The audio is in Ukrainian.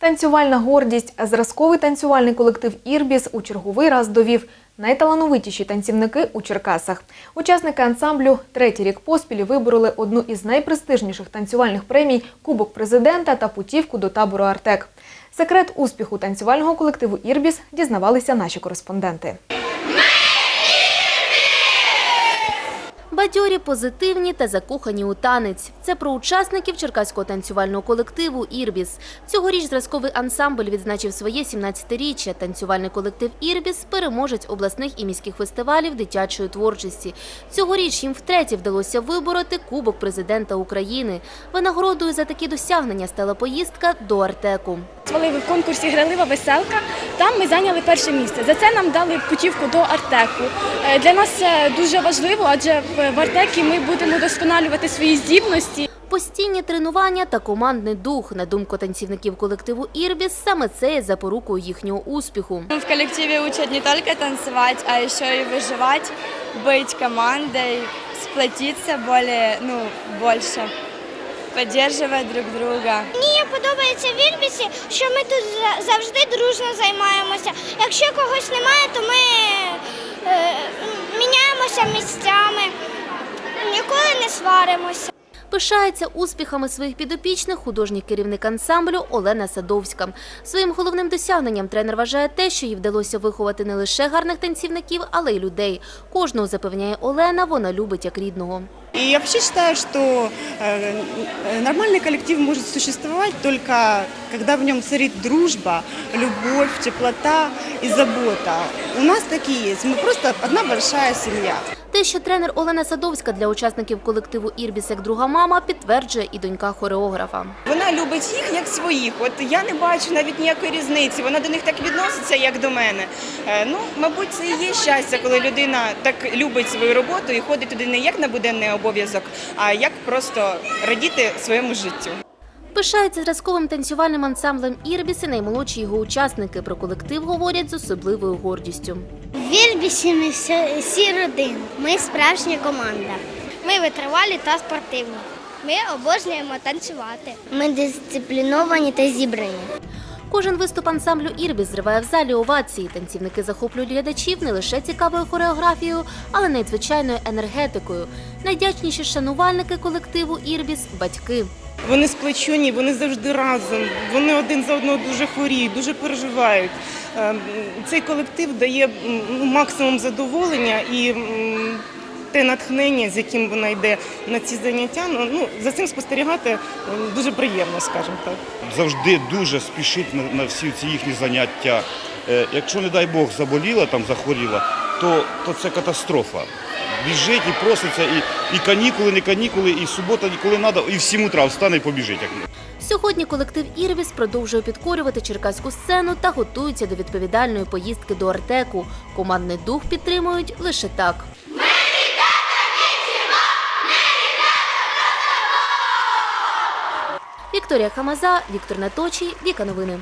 Танцювальна гордість, зразковий танцювальний колектив Ірбіс у черговий раз довів найталановитіші танцівники у Черкасах. Учасники ансамблю третій рік поспіль вибороли одну із найпрестижніших танцювальних премій Кубок президента та путівку до табору Артек. Секрет успіху танцювального колективу Ірбіс дізнавалися наші кореспонденти. Бадьорі, позитивні та закохані у танець. Це про учасників черкаського танцювального колективу «Ірбіс». Цьогоріч зразковий ансамбль відзначив своє 17-річчя. Танцювальний колектив «Ірбіс» – переможець обласних і міських фестивалів дитячої творчості. Цьогоріч їм втретє вдалося вибороти Кубок президента України. Винагородою за такі досягнення стала поїздка до Артеку. Звали в конкурсі Гралива веселка. Там ми зайняли перше місце. За це нам дали путівку до Артеку. Е, Для нас це дуже важливо, адже в в Артекі ми будемо вдосконалювати свої здібності. Постійні тренування та командний дух. На думку танцівників колективу «Ірбіс», саме це є запорукою їхнього успіху. В коллективе учат не только танцевать, а еще и выживать, быть командой, сплотиться более, ну, больше, поддерживать друг друга. Мені подобається в Ірбісі, що ми тут завжди дружно займаємося. Якщо когось немає, то ми е, міняємося місцями, ніколи не сваримося. Пишається успіхами своїх підопічних художній керівник ансамблю Олена Садовська. Своїм головним досягненням тренер вважає те, що їй вдалося виховати не лише гарних танцівників, але й людей. Кожного запевняє Олена, вона любить як рідного. И я вообще считаю, что э, э, нормальный коллектив может существовать только когда в нем царит дружба, любовь, теплота и забота. У нас такие есть. Мы просто одна большая семья. Те, що тренер Олена Садовська для учасників колективу «Ірбіс» як друга мама, підтверджує і донька хореографа. Вона любить їх як своїх. От я не бачу навіть ніякої різниці. Вона до них так відноситься, як до мене. Е, Ну, мабуть, це і є щастя, коли людина так любить свою роботу і ходить туди не як на буденний обов'язок, а як просто радіти своєму життю. Пишаються зразковим танцювальним ансамблем «Ірбіс» і наймолодші його учасники. Про колектив говорять з особливою гордістю. В Ірбісі ми всі, всі родини. Ми справжня команда. Ми витривалі та спортивні. Ми обожнюємо танцювати. Ми дисципліновані та зібрані. Кожен виступ ансамблю «Ірбіс» зриває в залі овації. Танцівники захоплюють глядачів не лише цікавою хореографією, але надзвичайною енергетикою. Найдячніші шанувальники колективу «Ірбіс» – батьки. Вони сплечені, вони завжди разом. Вони один за одного дуже хворіють, дуже переживають. Е, Цей колектив дає ну, максимум задоволення і те натхнення, з яким вона йде на ці заняття. Ну, ну за цим спостерігати дуже приємно, скажімо так. завжди дуже спішить на, на всі ці їхні заняття. Е, якщо, не дай Бог, заболіла, там захворіла, то, то це катастрофа. Біжить і проситься, і, і канікули, не канікули, і субота, коли треба, і в 7 утра встане і побіжить. Як Сьогодні колектив «Ірбіс» продовжує підкорювати черкаську сцену та готується до відповідальної поїздки до Артеку. Командний дух підтримують лише так. Вікторія Хамаза, Віктор Наточій, Віка Новини.